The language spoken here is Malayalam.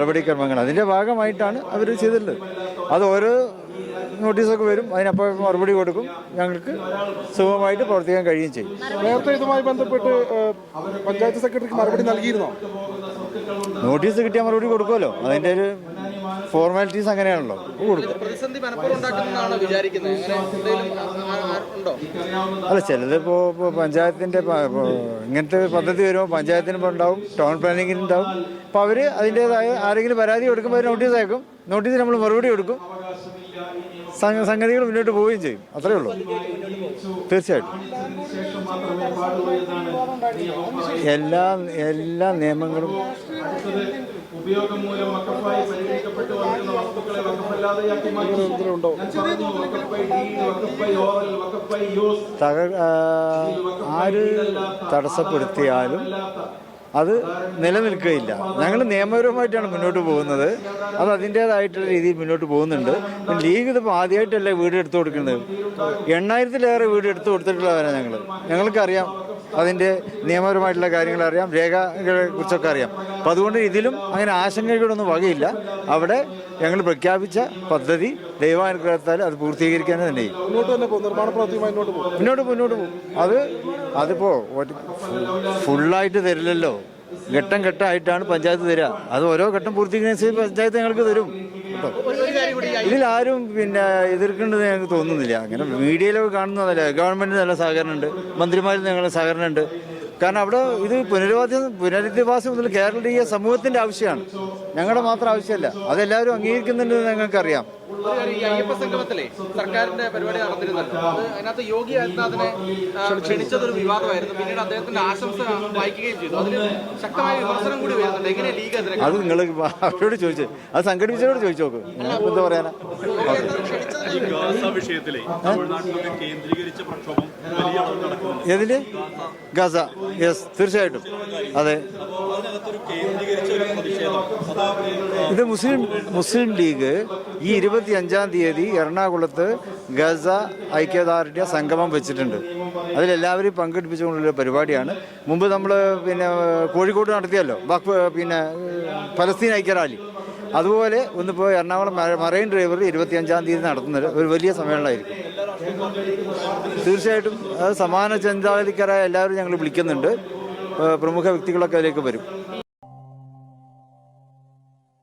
നടപടിക്രമങ്ങൾ. അതിന്റെ ഭാഗമായിട്ടാണ് അവർ ചെയ്തിട്ടുള്ളത്. അത് ഓരോ നോട്ടീസൊക്കെ വരും അതിനപ്പോൾ മറുപടി കൊടുക്കും ഞങ്ങൾക്ക് സുഖമായിട്ട് പ്രവർത്തിക്കാൻ കഴിയുകയും ചെയ്യും. നേരത്തെ ഇതുമായി ബന്ധപ്പെട്ട് പഞ്ചായത്ത് സെക്രട്ടറിക്ക് മറുപടി നൽകിയിരുന്നോ? നോട്ടീസ് കിട്ടിയാൽ മറുപടി കൊടുക്കുമല്ലോ. അതിന്റെ ഒരു ഫോർമാലിറ്റീസ് അങ്ങനെയാണല്ലോ. അത് കൊടുക്കും പ്രതിസന്ധി മനഃപൂർവം ഉണ്ടാക്കുന്നതാണ് വിചാരിക്കുന്നത്? അങ്ങനെ എന്തെങ്കിലും ആ- ആ- ഉണ്ടോ? അല്ല ചിലത് ഇപ്പോൾ പഞ്ചായത്തിന്റെ പഞ്ചായത്തിന്റെ ഇങ്ങനത്തെ പദ്ധതി വരുമ്പോൾ പഞ്ചായത്തിന് ഇപ്പോൾ ഉണ്ടാവും ടൗൺ പ്ലാനിങ്ങിന് ഉണ്ടാവും. അപ്പോൾ അവർ അതിന്റേതായ ആരെങ്കിലും പരാതി കൊടുക്കുമ്പോൾ അവർ നോട്ടീസ് അയക്കും. നോട്ടീസ് നമ്മൾ മറുപടി കൊടുക്കും. സംഗ- സംഗതികൾ മുന്നോട്ട് പോവുകയും ചെയ്യും. അത്രേ ഉള്ളൂ. തീർച്ചയായിട്ടും. എല്ലാ എല്ലാ നിയമങ്ങളും ഉപയോഗം മൂലം വക്കഫായി പരിഗണിക്കപ്പെട്ടു വന്നിരുന്ന വസ്തുക്കളെ വക്കഫല്ലാതെയാക്കി മാറ്റി. ആര് തടസ്സപ്പെടുത്തിയാലും അത് നിലനിൽക്കുകയില്ല. ഞങ്ങൾ നിയമപരമായിട്ടാണ് മുന്നോട്ട് പോകുന്നത്. അത് അതിന്റേതായിട്ടുള്ള രീതിയിൽ മുന്നോട്ട് പോകുന്നുണ്ട്. ലീഗ് ഇതിപ്പോൾ ആദ്യമായിട്ടല്ലേ വീട് എടുത്തു കൊടുക്കുന്നത്? എണ്ണായിരത്തിലേറെ വീട് എടുത്തു കൊടുത്തിട്ടുള്ളവരാണ് ഞങ്ങൾ ഞങ്ങൾക്കറിയാം അതിന്റെ നിയമപരമായിട്ടുള്ള കാര്യങ്ങൾ അറിയാം രേഖകളെ കുറിച്ചൊക്കെ അറിയാം. അപ്പോൾ അതുകൊണ്ട് ഇതിലും അങ്ങനെ ആശങ്കകളൊന്നും വകയില്ല. അവിടെ ഞങ്ങൾ പ്രഖ്യാപിച്ച പദ്ധതി ദൈവാനുഗ്രഹത്താൽ അത് പൂർത്തീകരിക്കാൻ തന്നെ മുന്നോട്ട് മുന്നോട്ട് പോകും. അത് അതിപ്പോ ഒരു ഫുള്ളായിട്ട് തരില്ലല്ലോ. ഘട്ടം ഘട്ടമായിട്ടാണ് പഞ്ചായത്ത് തരിക. അത് ഓരോ ഘട്ടം പൂർത്തീകരിക്കുന്ന പഞ്ചായത്ത് ഞങ്ങൾക്ക് തരും. കേട്ടോ? ഇതിലാരും പിന്നെ എതിർക്കേണ്ടത് ഞങ്ങൾക്ക് തോന്നുന്നില്ല. അങ്ങനെ മീഡിയയിലൊക്കെ കാണുന്നതല്ല? ഗവൺമെന്റിന് നല്ല സഹകരണമുണ്ട്. മന്ത്രിമാരിൽ ഞങ്ങളുടെ സഹകരണമുണ്ട്. കാരണം അവിടെ ഇത് പുനരധിവാസം പുനരധിവാസം മുതൽ കേരളീയ സമൂഹത്തിന്റെ ആവശ്യമാണ്. ഞങ്ങളുടെ മാത്രം ആവശ്യമല്ല. അതെല്ലാവരും അംഗീകരിക്കുന്നുണ്ടെന്ന് ഞങ്ങൾക്കറിയാം. ഈ അയ്യപ്പ സംഗമത്തിലെ സർക്കാരിന്റെ പരിപാടി നടന്നിരുന്നല്ലോ. അത് അതിനകത്ത് യോഗി ആദിത്യനാഥിനെ ക്ഷണിച്ചതൊരു വിവാദമായിരുന്നു. പിന്നീട് അദ്ദേഹത്തിന്റെ ആശംസ വായിക്കുകയും ചെയ്തു. അതിന് ശക്തമായ വിമർശനം കൂടി വരുന്നുണ്ട്. എങ്ങനെ ലീഗ് അതിനെ അത് നിങ്ങൾ അവരോട് ചോദിച്ചു. അത് സംഘടിപ്പിച്ചവരോട് ചോദിച്ചു നോക്ക് എന്താ പറയാനാ? ഈ ഗാസ വിഷയത്തിലെ തമിഴ്നാട്ടിലൊക്കെ കേന്ദ്രീകരിച്ച പ്രക്ഷോഭം ഏതിൽ? ഗസ. യെസ് തീർച്ചയായിട്ടും. അതെ. ഇത് മുസ്ലിം മുസ്ലിം ലീഗ് ഈ ഇരുപത്തി അഞ്ചാം തീയതി എറണാകുളത്ത് ഗസ ഐക്യദാർഢ്യ സംഗമം വെച്ചിട്ടുണ്ട്. അതിലെല്ലാവരെയും പങ്കെടുപ്പിച്ചുകൊണ്ടുള്ള പരിപാടിയാണ്. മുമ്പ് നമ്മൾ പിന്നെ കോഴിക്കോട് നടത്തിയല്ലോ. പിന്നെ ഫലസ്തീൻ ഐക്യറാലി. അതുപോലെ ഒന്നിപ്പോൾ എറണാകുളം മറൈൻ ഡ്രൈവർ ഇരുപത്തിയഞ്ചാം തീയതി നടത്തുന്ന ഒരു വലിയ സമ്മേളനമായിരിക്കും. തീർച്ചയായിട്ടും അത് സമാന ചിന്താഗതിക്കാരായ എല്ലാവരും ഞങ്ങൾ വിളിക്കുന്നുണ്ട്. പ്രമുഖ വ്യക്തികളൊക്കെ അതിലേക്ക് വരും.